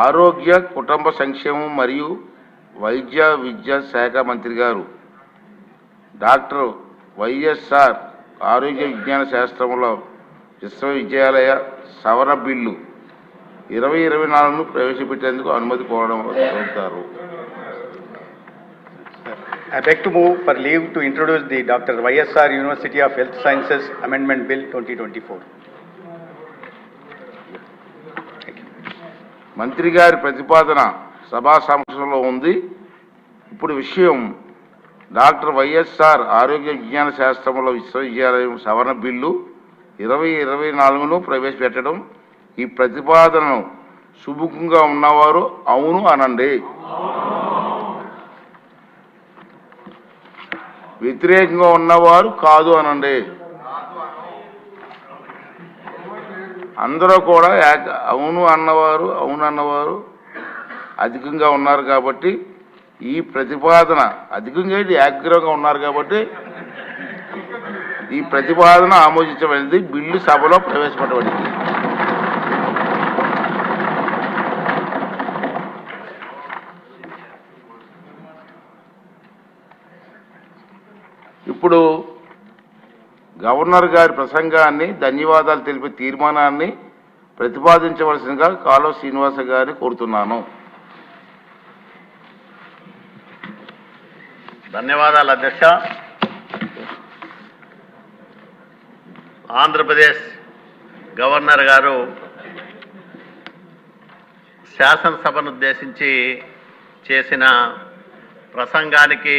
ఆరోగ్య కుటుంబ సంక్షేమం మరియు వైద్య విద్యా శాఖ మంత్రి గారు డాక్టర్ వైఎస్ఆర్ ఆరోగ్య విజ్ఞాన శాస్త్రంలో విశ్వవిద్యాలయ సవరణ బిల్లు ఇరవై ఇరవై నాలుగును ప్రవేశపెట్టేందుకు అనుమతి కోరడం కోరుతారు I beg to move for leave to introduce the Dr. YSR University of Health Sciences Amendment Bill 2024. మంత్రి గారి ప్రతిపాదన సభా సమక్షంలో ఉంది. ఇప్పుడు విషయం డాక్టర్ వైఎస్ఆర్ ఆరోగ్య విజ్ఞాన శాస్త్రంలో విశ్వవిద్యాలయం సవరణ బిల్లు ఇరవై ఇరవై నాలుగును ప్రవేశపెట్టడం ఈ ప్రతిపాదనను సుముఖంగా ఉన్నవారు అవును అనండి. వ్యతిరేకంగా ఉన్నవారు కాదు అనండి. అందరూ కూడా ఏక- అవును అన్నవారు అవును అన్నవారు అధికంగా ఉన్నారు కాబట్టి ఈ ప్రతిపాదన అధికంగా ఏంటి ఏగ్రంగా ఉన్నారు కాబట్టి ఈ ప్రతిపాదన ఆమోదించబడింది బిల్లు సభలో ప్రవేశపెట్టబడింది. ఇప్పుడు గవర్నర్ గారి ప్రసంగాన్ని ధన్యవాదాలు తెలిపే తీర్మానాన్ని ప్రతిపాదించవలసిందిగా కాలో శ్రీనివాస గారిని కోరుతున్నాను. ధన్యవాదాలు అధ్యక్ష. ఆంధ్రప్రదేశ్ గవర్నర్ గారు శాసనసభను ఉద్దేశించి చేసిన ప్రసంగానికి